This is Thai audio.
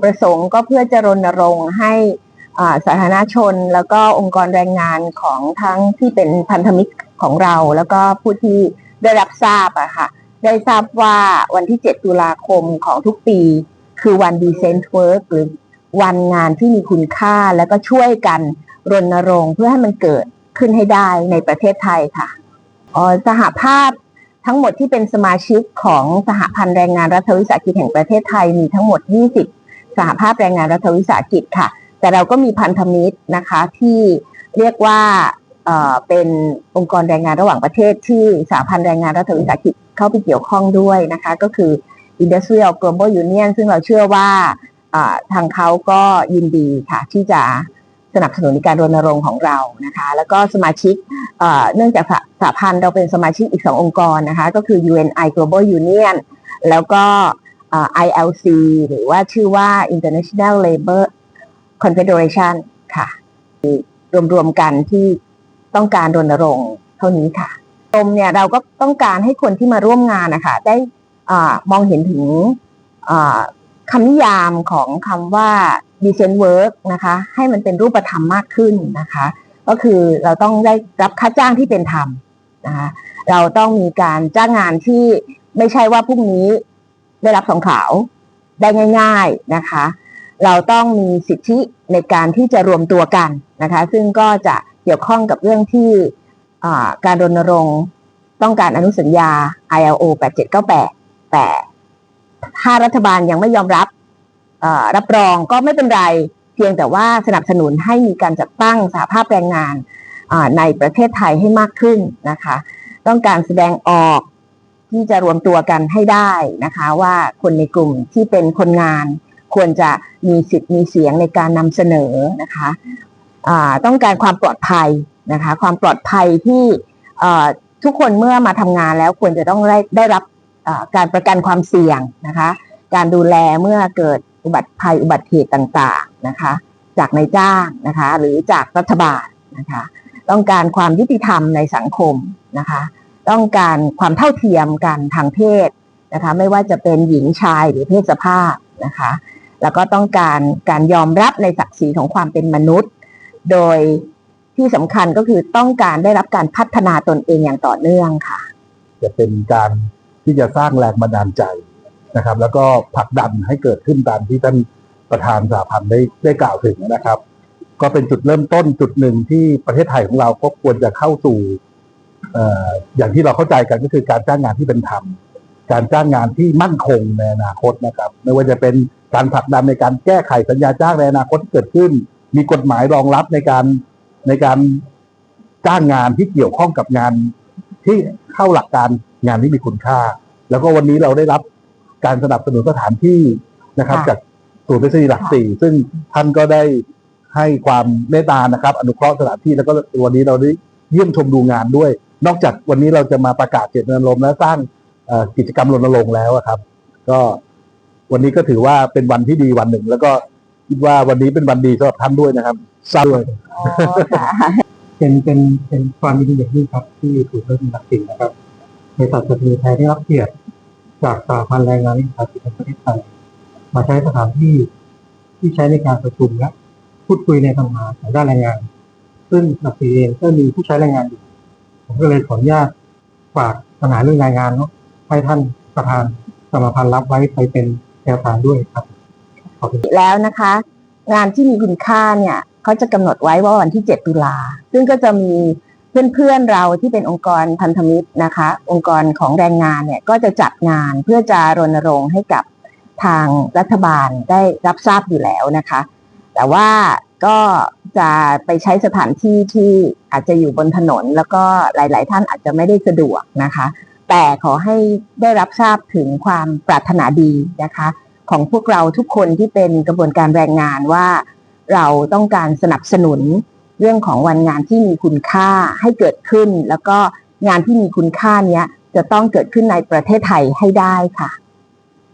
ประสงค์ก็เพื่อจะรณรงค์ให้สาธารณชน แล้วก็องค์กรแรงงานของทั้งที่เป็นพันธมิตรของเรา แล้วก็ผู้ที่ได้รับทราบอะค่ะได้ทราบว่าวันที่ 7 ตุลาคมของทุกปี คือวัน Decent Work หรือวันงานที่มีคุณค่าแล้วก็ช่วยกันรณรงค์เพื่อให้มันเกิดขึ้นให้ได้ในประเทศไทยค่ะอ๋อสหภาพทั้งหมดที่เป็นสมาชิกของสหพันธ์แรงงานรัฐวิสาหกิจแห่งประเทศไทยมีทั้งหมด 20 สหภาพแรงงานรัฐวิสาหกิจค่ะ แต่เราก็มีพันธมิตรนะคะที่เรียกว่าเป็นองค์กรแรงงานระหว่างประเทศที่สหพันธ์แรงงานรัฐวิสาหกิจเข้าไปเกี่ยวข้องด้วยนะคะ ก็คือ Industrial Global Union ซึ่งเราเชื่อว่าทางเขาก็ยินดีค่ะ ที่จะสนับสนุนในการรณรงค์ของเรานะคะ แล้วก็สมาชิกเนื่องจากสหพันธ์เราเป็นสมาชิกอีก2องค์กรนะคะ ก็คือ UNI Global Union แล้วก็ ILC หรือว่าชื่อว่า International Labor Confederation ค่ะรวมๆกันที่ต้องการรณรงค์เท่านี้ค่ะตมเนี่ยเราก็ต้องการให้คนที่มาร่วมงานนะคะได้อามองเห็นถึงอ่าคำนิยามของคำว่า decent work นะคะ ให้มันเป็นรูปธรรมมากขึ้นนะคะ ก็คือเราต้องได้รับค่าจ้างที่เป็นธรรมนะคะเราต้องมีการจ้างงานที่ไม่ใช่ว่าพรุ่งนี้ ได้รับสองขาวได้ง่าย ๆนะคะ เราต้องมีสิทธิในการที่จะรวมตัวกันนะคะ ซึ่งก็จะเกี่ยวข้องกับเรื่องที่การรณรงค์ต้องการอนุสัญญา ILO 8798 แต่ถ้ารัฐบาลยังไม่ยอมรับรับรองก็ไม่เป็นไร เพียงแต่ว่าสนับสนุนให้มีการจัดตั้งสหภาพแรงงานในประเทศไทยให้มากขึ้นนะคะ ต้องการแสดงออก ที่จะรวมตัวกันให้ได้นะคะว่าคนในกลุ่มที่เป็นคนงาน ควรจะมีสิทธิ์มีเสียงในการนำเสนอนะคะต้องการความปลอดภัยนะคะความปลอดภัยที่ทุกคนเมื่อมาทำงานแล้วควรจะต้องได้ได้รับการประกันความเสี่ยงนะคะการดูแลเมื่อเกิดอุบัติภัยอุบัติเหตุต่างๆนะคะจากนายจ้างนะคะหรือจากรัฐบาลนะคะต้องการความยุติธรรมในสังคมนะคะ ต้องการความเท่าเทียมกันทางเพศนะคะไม่ว่าจะเป็นหญิงชายหรือเพศสภาพนะคะแล้วก็ต้องการการยอมรับในศักดิ์ศรีของความเป็นมนุษย์ โดยที่สำคัญก็คือต้องการได้รับการพัฒนาตนเองอย่างต่อเนื่องค่ะ จะเป็นการที่จะสร้างแรงบันดาลใจนะครับ แล้วก็ผลักดันให้เกิดขึ้นตามที่ท่านประธานสหพันธ์ได้ได้กล่าวถึงนะครับ ก็เป็นจุดเริ่มต้นจุดหนึ่งที่ประเทศไทยของเราก็ควรจะเข้าสู่ อ่ออย่างที่เราเข้าใจกันก็คือการจ้างงานที่เป็นธรรมการจ้างงานที่มั่นคงในอนาคตนะครับ ไม่ว่าจะเป็นการผลักดันในการแก้ไขสัญญาจ้างในอนาคตที่เกิดขึ้น มีกฎหมายรองรับในการในการจ้างงานที่เกี่ยวข้องกับงานที่เข้าหลักการงานที่มีคุณค่า แล้วก็วันนี้เราได้รับการสนับสนุนสถานที่นะครับค่ะจากศูนย์เทคโนโลยีหลักสี่ซึ่งท่านก็ได้ให้ความเมตตานะครับ อนุเคราะห์สถานที่แล้วก็วันนี้เราได้เยี่ยมชมดูงานด้วย นอกจากวันนี้เราจะมาประกาศเจตนารมณ์และสร้างเอ่อกิจกรรมรณรงค์แล้วอะครับ ก็วันนี้ก็ถือว่าเป็นวันที่ดีวันหนึ่ง แล้วก็คิดว่าวันนี้เป็นวันดีสำหรับท่านด้วยนะครับทราบด้วยอ๋อค่ะเป็นเป็นเป็นความยินดีอย่างยิ่งครับที่ถูกเริ่มหลักสิ่งนะครับบริษัทสตรีไทยได้รับเกียรติจากสหพันธ์แรงงานวิสาหกิจแห่งประเทศไทยมาใช้สถานที่ที่ใช้ในการประชุมและพูดคุยในทำงานของด้านแรงงาน ซึ่งหลักสี่เองก็มีผู้ใช้แรงงานอยู่ ผมก็เลยขออนุญาตฝากปัญหาเรื่องแรงงานเนาะให้ท่านประธานสมาพันธ์รับไว้ไปเป็นแนวทางด้วยครับขอบคุณแล้วนะคะ งานที่มีคุณค่าเนี่ยเขาจะกำหนดไว้ว่าวันที่ 7 ตุลา ซึ่งก็จะมีเพื่อนๆเราที่เป็นองค์กรพันธมิตรนะคะ องค์กรของแรงงานเนี่ยก็จะจัดงานเพื่อจะรณรงค์ให้กับทางรัฐบาลได้รับทราบอยู่แล้วนะคะ แต่ว่าก็ จะไปใช้สถานที่ที่อาจจะอยู่บนถนน แล้วก็หลาย ๆ ท่านอาจจะไม่ได้สะดวกนะคะ แต่ขอให้ได้รับทราบถึงความปรารถนาดีนะคะ ของพวกเราทุกคนที่เป็นกระบวนการแรงงานว่า เราต้องการสนับสนุนเรื่องของวันงานที่มีคุณค่าให้เกิดขึ้น แล้วก็งานที่มีคุณค่านี้จะต้องเกิดขึ้นในประเทศไทยให้ได้ค่ะ